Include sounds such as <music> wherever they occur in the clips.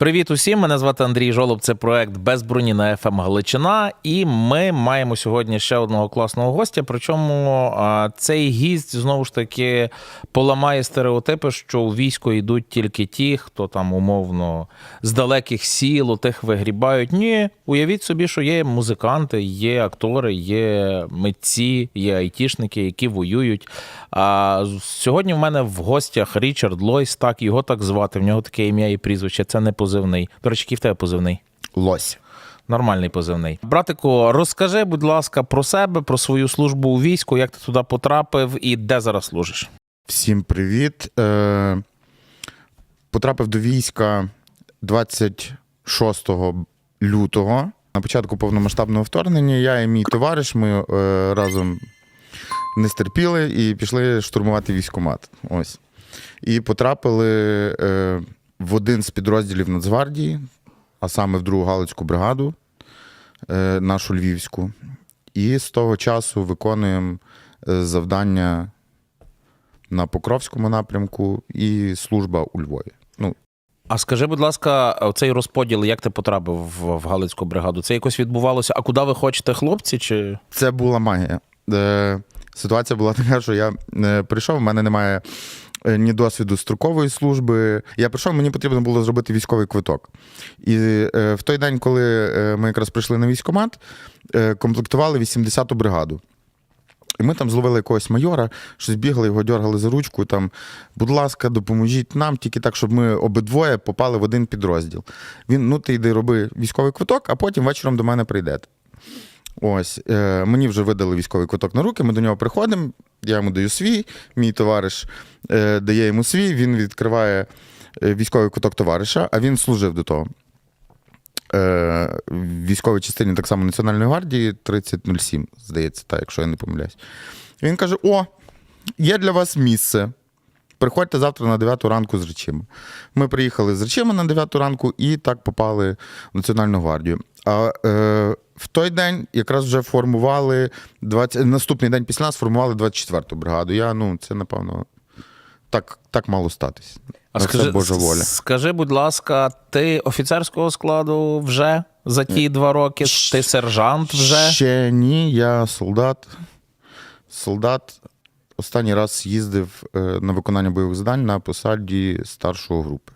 Привіт усім! Мене звати Андрій Жолоб. Це проект без на ФМ Галичина. І ми маємо сьогодні ще одного класного гостя. Причому цей гість знову ж таки поламає стереотипи, що у військо йдуть тільки ті, хто там умовно з далеких сіл, у тих вигрібають. Ні, уявіть собі, що є музиканти, є актори, є митці, є айтішники, які воюють. А сьогодні в мене в гостях Річард Лойс, так його так звати. В нього таке ім'я і прізвище. Це не позивний. До речі, який в тебе позивний? Лось. Нормальний позивний. Братику, розкажи, будь ласка, про себе, про свою службу у війську, як ти туди потрапив і де зараз служиш. Всім привіт. Е, потрапив до війська 26 лютого. На початку повномасштабного вторгнення я і мій товариш ми е, разом не стерпіли і пішли штурмувати військкомат. Ось. І потрапили е, в один з підрозділів Нацгвардії, а саме в другу Галицьку бригаду, е, нашу львівську. І з того часу виконуємо е, завдання на Покровському напрямку і служба у Львові. Ну, А скажи, будь ласка, цей розподіл, як ти потрапив в, Галицьку бригаду? Це якось відбувалося? А куди ви хочете, хлопці? Чи це була магія. Е, ситуація була <laughs> така, що я прийшов, в мене немає ні досвіду строкової служби. Я прийшов, мені потрібно було зробити військовий квиток. І е, в той день, коли е, ми якраз прийшли на військкомат, е, комплектували 80-ту бригаду. І ми там зловили якогось майора, щось бігали, його дергали за ручку. Там, будь ласка, допоможіть нам, тільки так, щоб ми обидвоє попали в один підрозділ. Він, ну, ти йди роби військовий квиток, а потім вечором до мене прийдете. Ось, е, мені вже видали військовий квиток на руки, ми до нього приходимо, я йому даю свій, мій товариш е, дає йому свій, він відкриває е, військовий квиток товариша, а він служив до того. Е, військовій частині так само Національної гвардії 3007, здається, так, якщо я не помиляюсь. Він каже: О, є для вас місце. Приходьте завтра на 9 ранку з речима. Ми приїхали з речима на 9 ранку і так попали в Національну гвардію. А е, в той день якраз вже формували 20, наступний день після нас формували 24-ту бригаду. Я, ну, це, напевно, так, так мало статись. а На все Божа воля. Скажи, будь ласка, ти офіцерського складу вже за ті два роки? Ти сержант вже? Ще ні, я солдат. Солдат. Останній раз їздив е, на виконання бойових завдань на посаді старшого групи.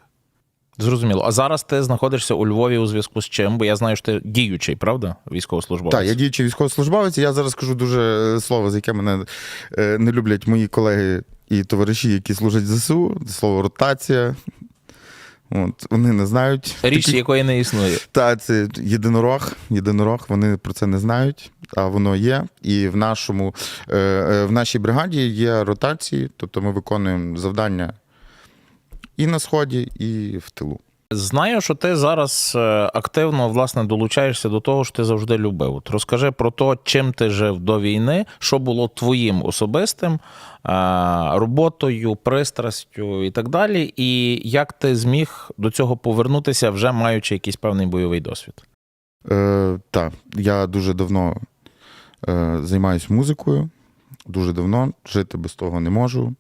Зрозуміло. А зараз ти знаходишся у Львові у зв'язку з чим? Бо я знаю, що ти діючий, правда? Військовослужбовець. Так, я діючий військовослужбовець. Я зараз скажу дуже е, слово, за яке мене е, не люблять мої колеги і товариші, які служать в ЗСУ. Слово ротація. От, вони не знають. Річ, Такі- якої не існує. Та це єдинорог. Єдинорог, вони про це не знають, а воно є. І в нашому е, в нашій бригаді є ротації, тобто ми виконуємо завдання і на сході, і в тилу. Знаю, що ти зараз е, активно власне долучаєшся до того, що ти завжди любив. От розкажи про те, чим ти жив до війни, що було твоїм особистим е, роботою, пристрастю і так далі, і як ти зміг до цього повернутися, вже маючи якийсь певний бойовий досвід. Е, так, я дуже давно е, займаюся музикою. Дуже давно жити без того не можу.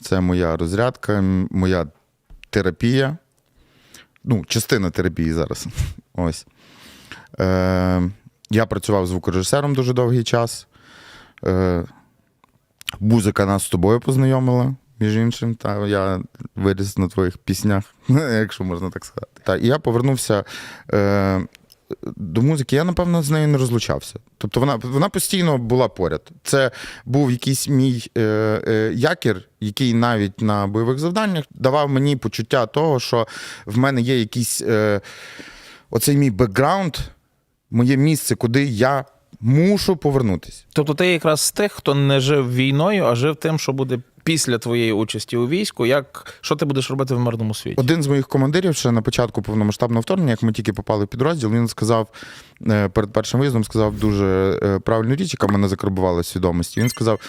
Це моя розрядка, моя терапія. Ну, частина терапії зараз. <laughs> Ось. Е, я працював звукорежисером дуже довгий час. Е, музика нас з тобою познайомила, між іншим. Та я виріс на твоїх піснях, <laughs> якщо можна так сказати. Та, і я повернувся. Е, до музики я, напевно, з нею не розлучався. Тобто вона, вона постійно була поряд. Це був якийсь мій е, е, якір, який навіть на бойових завданнях давав мені почуття того, що в мене є якийсь е, оцей мій бекграунд, моє місце, куди я мушу повернутися. Тобто ти якраз з тих, хто не жив війною, а жив тим, що буде після твоєї участі у війську, як що ти будеш робити в мирному світі? Один з моїх командирів ще на початку повномасштабного вторгнення, як ми тільки попали в підрозділ, він сказав е, перед першим виїздом, сказав дуже е, правильну річ, яка мене закарбувала свідомості. Він сказав: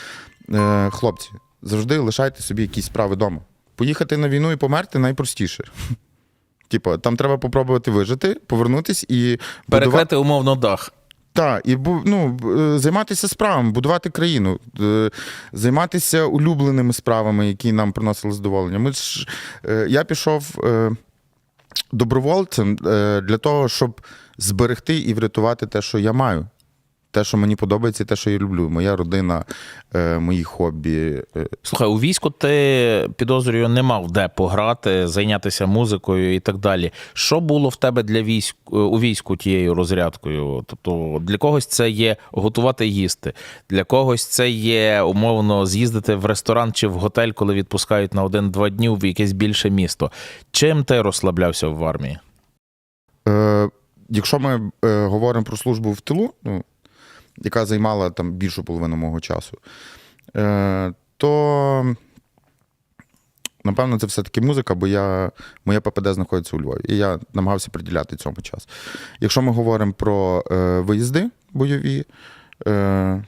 е, хлопці, завжди лишайте собі якісь справи вдома. Поїхати на війну і померти найпростіше. <laughs> Типу, там треба попробувати вижити, повернутись і будувати- Перекрити умовно дах. Так, і ну, е, займатися справами, будувати країну, е, займатися улюбленими справами, які нам приносили задоволення. Ми ж, е, я пішов добровольцем для того, щоб зберегти і врятувати те, що я маю. Те, що мені подобається, і те, що я люблю. Моя родина, е, мої хобі. е, Слухай, у війську ти підозрюю, не мав де пограти, зайнятися музикою і так далі. Що було в тебе для військ у війську тією розрядкою? Тобто для когось це є готувати їсти, для когось це є умовно з'їздити в ресторан чи в готель, коли відпускають на один-два дні в якесь більше місто. Чим ти розслаблявся в армії? Е, якщо ми е, говоримо про службу в тилу, ну, яка займала там більшу половину мого часу, е, то напевно це все-таки музика, бо я, моя ППД знаходиться у Львові, і я намагався приділяти цьому час. Якщо ми говоримо про е, виїзди бойові, е,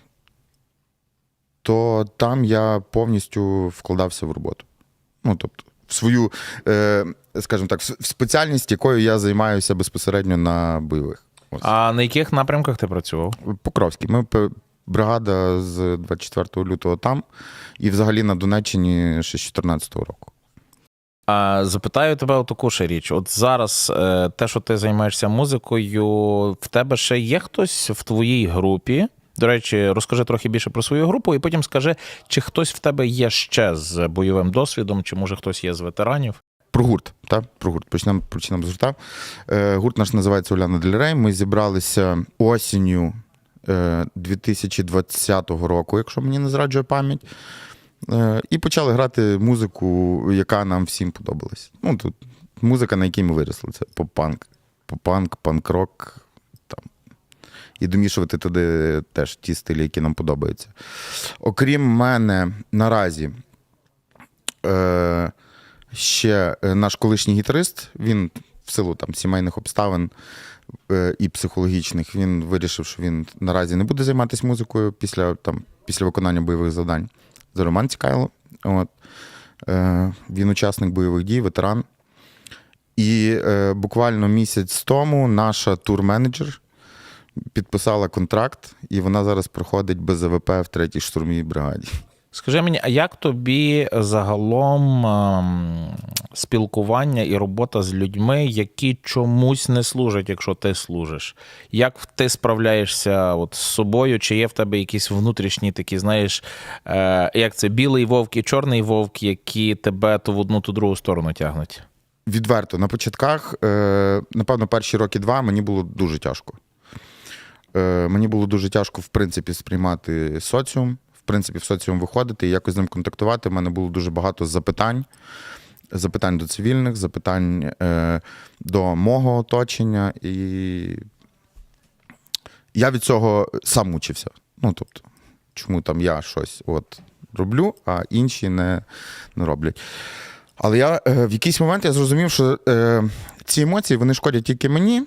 то там я повністю вкладався в роботу. Ну, тобто, в свою, е, скажімо так, в спеціальність, якою я займаюся безпосередньо на бойових. Ось. А на яких напрямках ти працював? Покровський. Ми бригада з 24 лютого там, і взагалі на Донеччині ще з 2014 року. А запитаю тебе таку ще річ. От зараз е, те, що ти займаєшся музикою, в тебе ще є хтось в твоїй групі. До речі, розкажи трохи більше про свою групу, і потім скажи, чи хтось в тебе є ще з бойовим досвідом, чи може хтось є з ветеранів. Про гурт, так? Про гурт. Почнемо, почнемо з гурта. Е, гурт наш називається Уляна Дельрей. Ми зібралися осінню е, 2020 року, якщо мені не зраджує пам'ять. Е, і почали грати музику, яка нам всім подобалась. Ну, тут музика, на якій ми виросли. Це поп-панк, поп-панк, панк-рок. І домішувати туди теж ті стилі, які нам подобаються. Окрім мене, наразі. Е, ще е, наш колишній гітарист, він в силу там сімейних обставин е, і психологічних, він вирішив, що він наразі не буде займатися музикою після, там, після виконання бойових завдань. Це Роман Цікайло. От. Е, Він учасник бойових дій, ветеран. І буквально місяць тому наша тур-менеджер підписала контракт, і вона зараз проходить без АВП в третій штурмовій бригаді. Скажи мені, а як тобі загалом ем, спілкування і робота з людьми, які чомусь не служать, якщо ти служиш? Як ти справляєшся от з собою? Чи є в тебе якісь внутрішні такі, знаєш, е, як це білий вовк і чорний вовк, які тебе то в одну, то в другу сторону тягнуть? Відверто, на початках, е, напевно, перші роки два мені було дуже тяжко. Е, Мені було дуже тяжко, в принципі, сприймати соціум, принципі, в соціум виходити і якось з ним контактувати. У мене було дуже багато запитань. Запитань до цивільних, запитань е, до мого оточення. І я від цього сам мучився. Ну, тобто, чому там я щось от роблю, а інші не, не роблять. Але я е, в якийсь момент я зрозумів, що е, ці емоції вони шкодять тільки мені.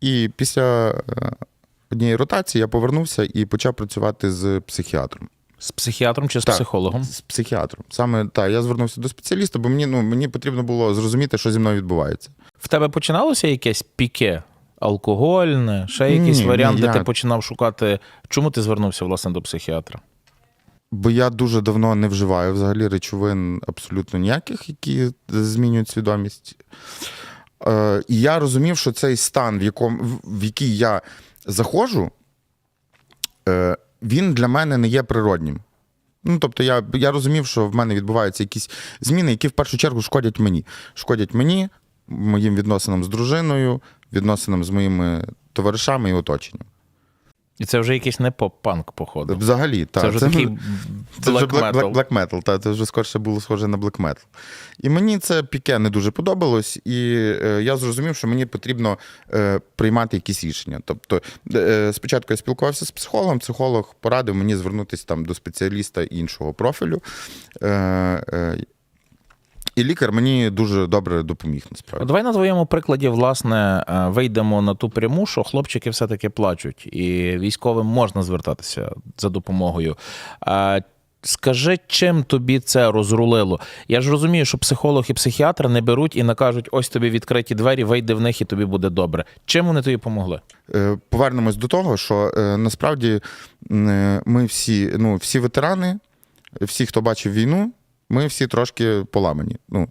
І після е, однієї ротації я повернувся і почав працювати з психіатром. З психіатром чи з Так. психологом? З психіатром. Саме так, я звернувся до спеціаліста, бо мені, ну, мені потрібно було зрозуміти, що зі мною відбувається. В тебе починалося якесь піке? Алкогольне, ще якийсь Ні, варіант, ні, де я- ти починав шукати. Чому ти звернувся власне до психіатра? Бо я дуже давно не вживаю взагалі речовин абсолютно ніяких, які змінюють свідомість. Е, і я розумів, що цей стан, в, якому, в який я заходжу, е, він для мене не є природнім. Ну, тобто я, я розумів, що в мене відбуваються якісь зміни, які в першу чергу шкодять мені. Шкодять мені, моїм відносинам з дружиною, відносинам з моїми товаришами і оточенням. І це вже якийсь не поп-панк, походу. Взагалі, так. Це вже такий Це black black, metal. black, black metal, та, це вже скорше було схоже на black metal. І мені це піке не дуже подобалось, і е, я зрозумів, що мені потрібно е, приймати якісь рішення. Тобто, е, спочатку я спілкувався з психологом, психолог порадив мені звернутися там до спеціаліста іншого профілю. Е, е, і лікар мені дуже добре допоміг насправді. Давай на твоєму прикладі, власне, е, вийдемо на ту пряму, що хлопчики все-таки плачуть, і військовим можна звертатися за допомогою. Скажи, чим тобі це розрулило? Я ж розумію, що психолог і психіатр не беруть і накажуть: ось тобі відкриті двері, вийди в них, і тобі буде добре. Чим вони тобі помогли? Е, Повернемось до того, що е, насправді е, ми всі, ну, всі ветерани, всі, хто бачив війну, ми всі трошки поламані. Ну,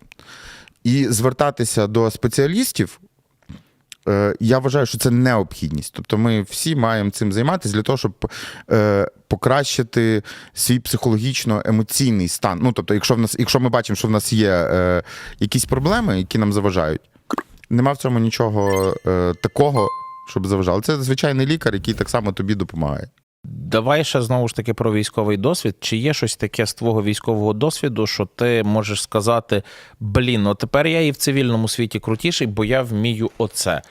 І звертатися до спеціалістів. е, Я вважаю, що це необхідність. Тобто ми всі маємо цим займатися для того, щоб е, покращити свій психологічно-емоційний стан. Ну, тобто, якщо в нас, якщо ми бачимо, що в нас є е, якісь проблеми, які нам заважають, нема в цьому нічого такого, щоб заважало. Це звичайний лікар, який так само тобі допомагає. Давай ще знову ж таки про військовий досвід. Чи є щось таке з твого військового досвіду, що ти можеш сказати: блін, тепер я і в цивільному світі крутіший, бо я вмію оце.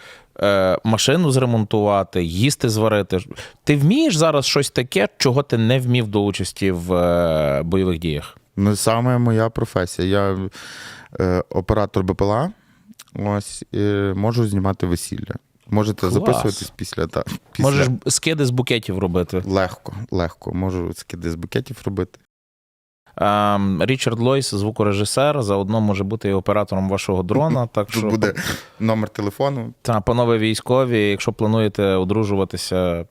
Е, машину зремонтувати, їсти зварити. Ти вмієш зараз щось таке, чого ти не вмів до участі в е, бойових діях? Ну, саме моя професія. Я е, оператор БПЛА. Ось е, можу знімати весілля. Можете Клас. записуватись після та після Можеш скиди з букетів робити. легко, легко. Можу скиди з букетів робити. Ем, Річард Лойс, звукорежисер, заодно може бути і оператором вашого дрона. <laughs> Так що буде номер телефону. Та, панове військові, якщо плануєте одружуватися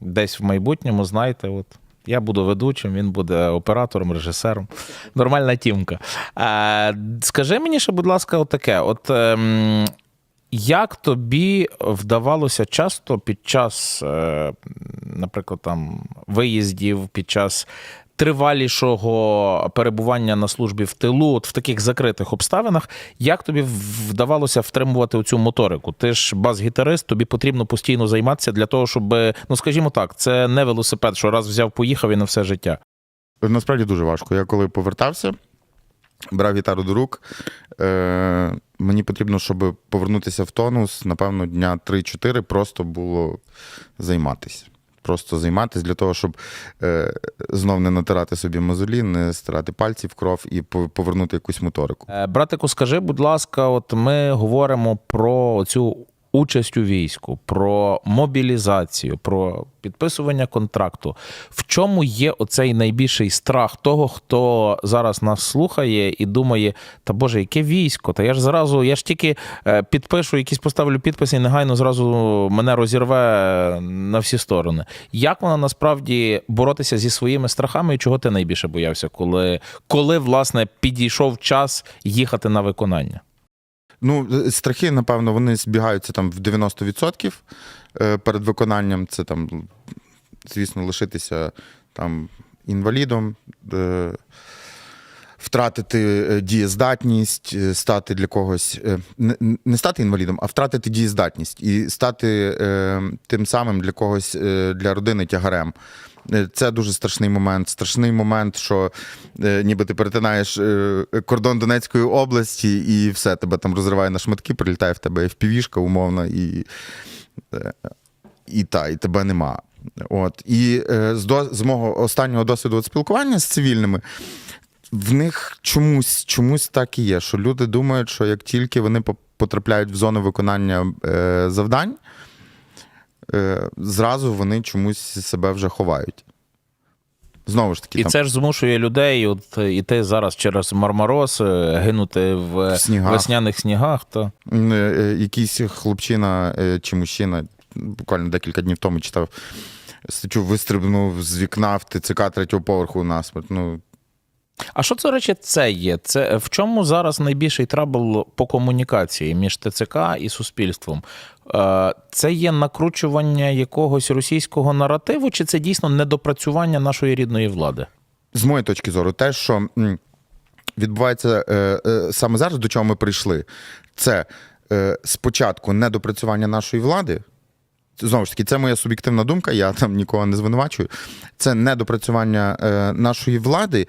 десь в майбутньому, знайте, от я буду ведучим, він буде оператором, режисером. Нормальна тімка. Е, скажи мені ще, будь ласка, отаке: от. ем, як тобі вдавалося часто під час, е, наприклад, там виїздів, під час тривалішого перебування на службі в тилу, от в таких закритих обставинах, як тобі вдавалося втримувати цю моторику? Ти ж бас-гітарист, тобі потрібно постійно займатися для того, щоб, ну скажімо так, це не велосипед, що раз взяв, поїхав і на все життя. Насправді дуже важко. Я коли повертався, брав гітару до рук. Е, мені потрібно, щоб повернутися в тонус, напевно, дня 3-4 просто було займатися. Просто займатися для того, щоб е, знов не натирати собі мозолі, не стирати пальці в кров і по- повернути якусь моторику. Е, Братику, скажи, будь ласка, от ми говоримо про цю участь у війську, про мобілізацію, про підписування контракту. В чому є оцей найбільший страх того, хто зараз нас слухає і думає: та Боже, яке військо? Та я ж зразу, я ж тільки е, підпишу, якісь поставлю підписи, і негайно зразу мене розірве на всі сторони. Як вона насправді боротися зі своїми страхами, і чого ти найбільше боявся, коли, коли власне підійшов час їхати на виконання? Ну, е, страхи, напевно, вони збігаються там в 90% е, перед виконанням. Це там, звісно, лишитися там інвалідом, е, втратити дієздатність, стати для когось, не- стати інвалідом, а втратити дієздатність і стати тим самим для когось, для родини тягарем. Е, Це дуже страшний момент. Страшний момент, що е, ніби ти перетинаєш е, кордон Донецької області, і все, тебе там розриває на шматки, прилітає в тебе FPV-шка умовно, і, і та, і тебе нема. От. І з, до, з мого останнього досвіду от спілкування з цивільними. В них чомусь, чомусь так і є, що люди думають, що як тільки вони потрапляють в зону виконання завдань, зразу вони чомусь себе вже ховають. Знову ж таки, І там, це ж змушує людей от іти зараз через Мармороз, е, гинути в, В снігах. весняних снігах. Е, е, якийсь хлопчина е, чи мужчина, буквально декілька днів тому читав, статтю вистрибнув з вікна в ТЦК третього поверху насмерть. Ну, а що це речі, це є? Це в чому зараз найбільший трабл по комунікації між ТЦК і суспільством? Е, Це є накручування якогось російського наративу, чи це дійсно недопрацювання нашої рідної влади? з моєї точки зору, те, що відбувається е, е, саме зараз, до чого ми прийшли, це е, спочатку недопрацювання нашої влади. Знову ж таки, це моя суб'єктивна думка, я там нікого не звинувачую. Це недопрацювання е, нашої влади, е,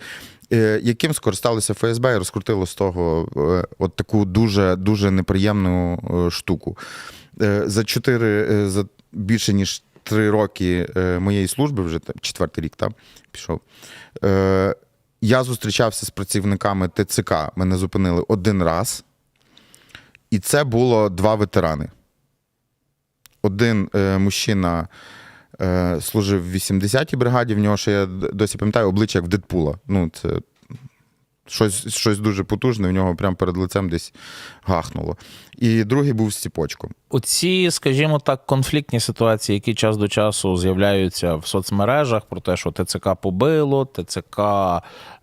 яким скористалося ФСБ і розкрутило з того е, от таку дуже дуже неприємну е, штуку. Е, за чотири, е, за більше ніж три роки е, моєї служби, вже четвертий рік там пішов. Е, я зустрічався з працівниками ТЦК. Мене зупинили один раз. І це було два ветерани. Один е, мужчина е, служив в 80-й бригаді, в нього ще я досі пам'ятаю обличчя як в Дедпула. Ну, це Щось, щось дуже потужне, в нього прямо перед лицем десь гахнуло. І другий був з ціпочком. Оці, скажімо так, конфліктні ситуації, які час до часу з'являються в соцмережах, про те, що ТЦК побило, ТЦК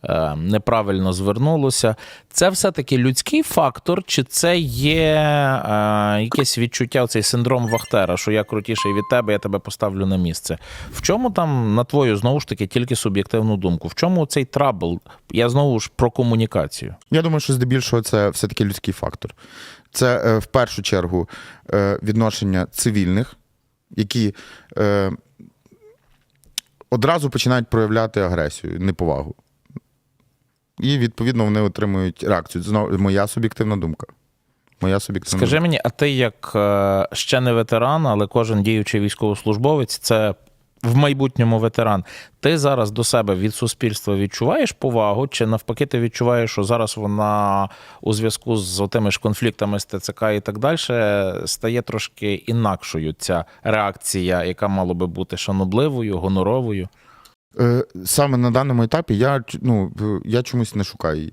е, неправильно звернулося. Це все-таки людський фактор, чи це є е, якесь відчуття, цей синдром Вахтера, що я крутіший від тебе, я тебе поставлю на місце. В чому там, на твою, знову ж таки, тільки суб'єктивну думку? В чому цей трабл? Я знову ж про комунікацію. Я думаю, що здебільшого це все-таки людський фактор. Це е, в першу чергу е, відношення цивільних, які е, одразу починають проявляти агресію, неповагу. І, відповідно, вони отримують реакцію. Знову моя суб'єктивна думка. Моя суб'єктивна Скажи мені, а ти як ще не ветеран, але кожен діючий військовослужбовець це в майбутньому ветеран. Ти зараз до себе від суспільства відчуваєш повагу, чи навпаки, ти відчуваєш, що зараз вона у зв'язку з тими ж конфліктами з ТЦК і так далі стає трошки інакшою ця реакція, яка мала би бути шанобливою, гоноровою? Е, Саме на даному етапі я, ну, я чомусь не шукаю її.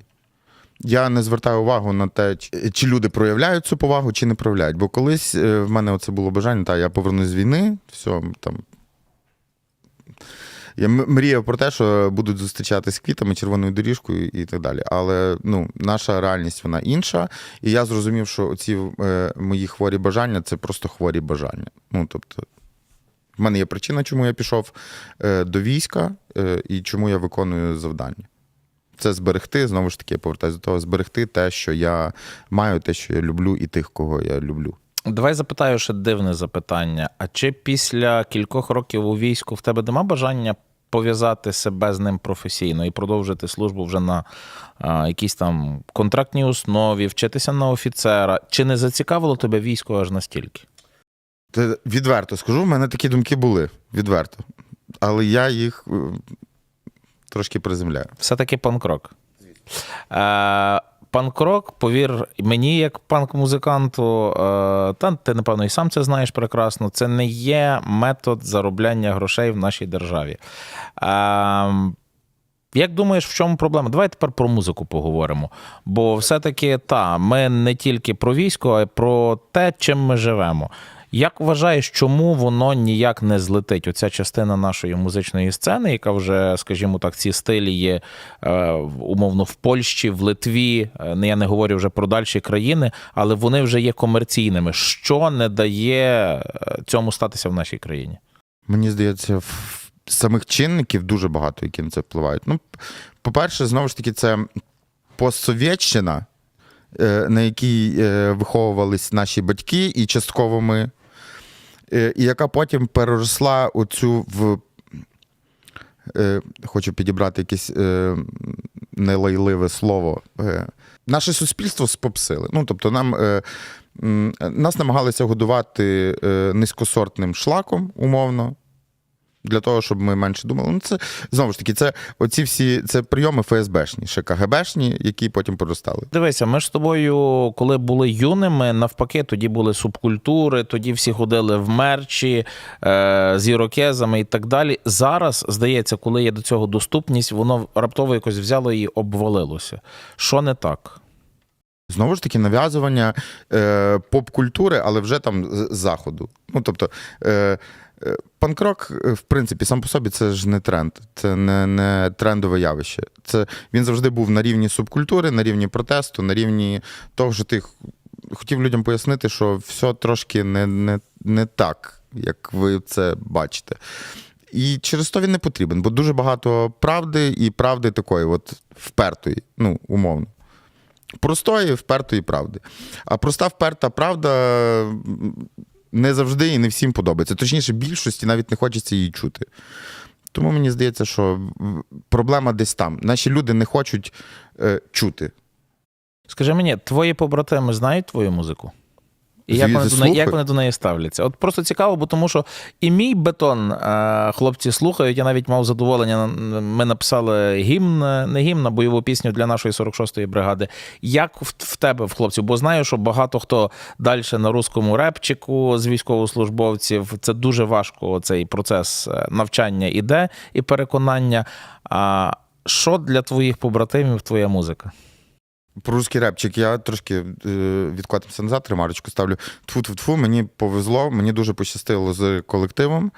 Я не звертаю увагу на те, чи- люди проявляють цю повагу, чи не проявляють. Бо колись е, в мене оце було бажання, та я повернусь з війни, все там. Я мріяв про те, що будуть зустрічатись квітами, червоною доріжкою і так далі. Але ну, наша реальність вона інша. І я зрозумів, що ці е, мої хворі бажання це просто хворі бажання. Ну, тобто, в мене є причина, чому я пішов е, до війська е, і чому я виконую завдання. Це зберегти, знову ж таки, я повертаюся до того, зберегти те, що я маю, те, що я люблю, і тих, кого я люблю. Давай запитаю ще дивне запитання. А чи після кількох років у війську в тебе нема бажання пов'язати себе з ним професійно і продовжити службу вже на а, якійсь там контрактній основі, вчитися на офіцера? Чи не зацікавило тебе військо аж настільки? Те, відверто скажу, в мене такі думки були. Відверто. Але я їх е, трошки приземляю. Все-таки панкрок. Е, панкрок, повір мені, як панк-музиканту, е, та ти, напевно, і сам це знаєш прекрасно. Це не є метод заробляння грошей в нашій державі. Е, як думаєш, в чому проблема? Давай тепер про музику поговоримо. Бо все-таки та, ми не тільки про військо, а й про те, чим ми живемо. Як вважаєш, чому воно ніяк не злетить? Оця частина нашої музичної сцени, яка вже, скажімо так, ці стилі є е, умовно в Польщі, в Литві. е, я не говорю вже про дальші країни, але вони вже є комерційними. Що не дає е, цьому статися в нашій країні? Мені здається, в самих чинників дуже багато, які на це впливають. Ну, по-перше, знову ж таки, це постсовєтщина, на якій виховувались наші батьки, і частково ми, і яка потім переросла у цю в. е, Хочу підібрати якесь е, нелайливе слово. Е, Наше суспільство спопсили. Ну, тобто, нам, е, нас намагалися годувати е, низькосортним шлаком, умовно, для того, щоб ми менше думали. Ну, це знову ж таки, це оці всі це прийоми ФСБшні, ще КГБшні, які потім поростали. Дивися, ми ж з тобою, коли були юними, навпаки, тоді були субкультури, тоді всі ходили в мерчі е, з ірокезами і так далі. Зараз, здається, коли є до цього доступність, воно раптово якось взяло і обвалилося. Що не так? Знову ж таки, нав'язування е, поп-культури, але вже там з заходу. Ну, тобто, е, панк-рок, е, в принципі, сам по собі це ж не тренд, це не, не трендове явище. Це він завжди був на рівні субкультури, на рівні протесту, на рівні того, що ти хотів людям пояснити, що все трошки не, не, не так, як ви це бачите. І через то він не потрібен, бо дуже багато правди і правди такої, от впертої, ну, умовно. Простої, впертої правди. А проста вперта правда не завжди і не всім подобається. Точніше, більшості навіть не хочеться її чути. Тому мені здається, що проблема десь там. Наші люди не хочуть е, чути. Скажи мені, твої побратими знають твою музику? І як вони, до неї, як вони до неї ставляться? От просто цікаво, бо тому що і мій бетон е, хлопці слухають. Я навіть мав задоволення. Ми написали гімн, не гімн, а бойову пісню для нашої 46-ї бригади. Як в, в тебе, в хлопців? Бо знаю, що багато хто далі на русскому репчику з військовослужбовців. Це дуже важко цей процес е, навчання іде і переконання. А, Що для твоїх побратимів твоя музика? Про русський репчик я трошки е, відкотимося назад, ремарочку ставлю. Тфу-тфу-тфу, мені повезло, мені дуже пощастило з колективом.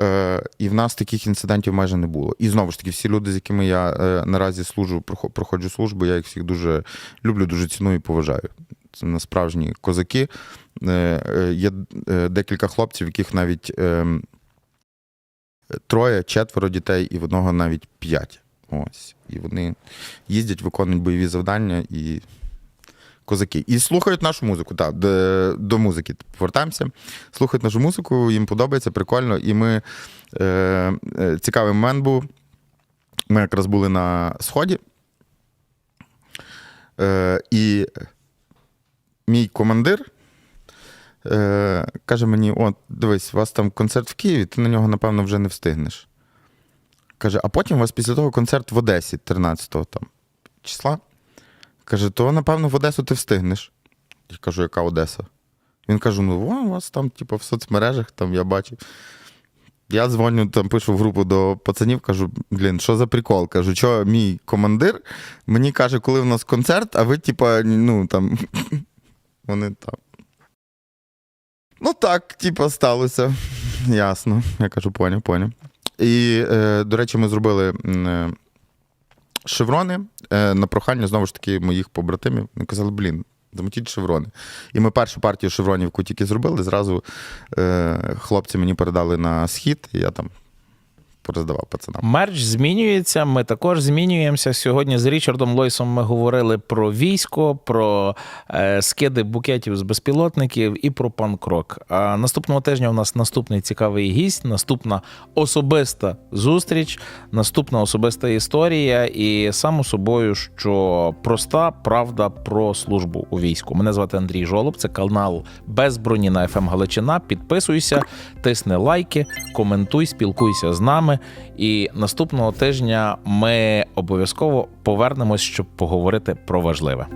Е, і в нас таких інцидентів майже не було. І знову ж таки, всі люди, з якими я е, наразі служу, прохо- проходжу службу, я їх всіх дуже люблю, дуже ціную і поважаю. Це на справжні козаки. Е, е, є е, декілька хлопців, яких навіть е, троє, четверо дітей, і в одного навіть п'ять. Ось. І вони їздять, виконують бойові завдання і козаки. І слухають нашу музику. Так, до, до музики повертаємося. Слухають нашу музику, їм подобається, прикольно. І ми е, е, цікавий момент був. Ми якраз були на сході. Е, і мій командир е, каже мені: от, дивись, у вас там концерт в Києві, ти на нього, напевно, вже не встигнеш. Каже, а потім у вас після того концерт в Одесі, 13 там, числа. Каже, то, напевно, в Одесу ти встигнеш. Я кажу, яка Одеса? Він каже: ну, у вас там, типу, в соцмережах, там я бачив. Я дзвоню, там пишу в групу до пацанів, кажу, блін, що за прикол? Кажу, що мій командир мені каже, коли в нас концерт, а ви, типа, ну там. <laughs> Вони там. Ну так, типа, сталося. Ясно. Я кажу, поняв, поняв. І, е, до речі, ми зробили е, шеврони е, на прохання знову ж таки моїх побратимів. Ми казали, блін, замотіть шеврони. І ми першу партію шевронів, кутіки зробили, зразу е, хлопці мені передали на схід, і я там пороздавав пацанам. Мерч змінюється. Ми також змінюємося. Сьогодні з Річардом Лойсом ми говорили про військо, про е, скиди букетів з безпілотників і про панк-рок. А наступного тижня у нас наступний цікавий гість, наступна особиста зустріч, наступна особиста історія. І само собою, що проста правда про службу у війську. Мене звати Андрій Жолоб. Це канал без броні на ФМ Галичина. Підписуйся, тисни лайки, коментуй, спілкуйся з нами. І наступного тижня ми обов'язково повернемось, щоб поговорити про важливе.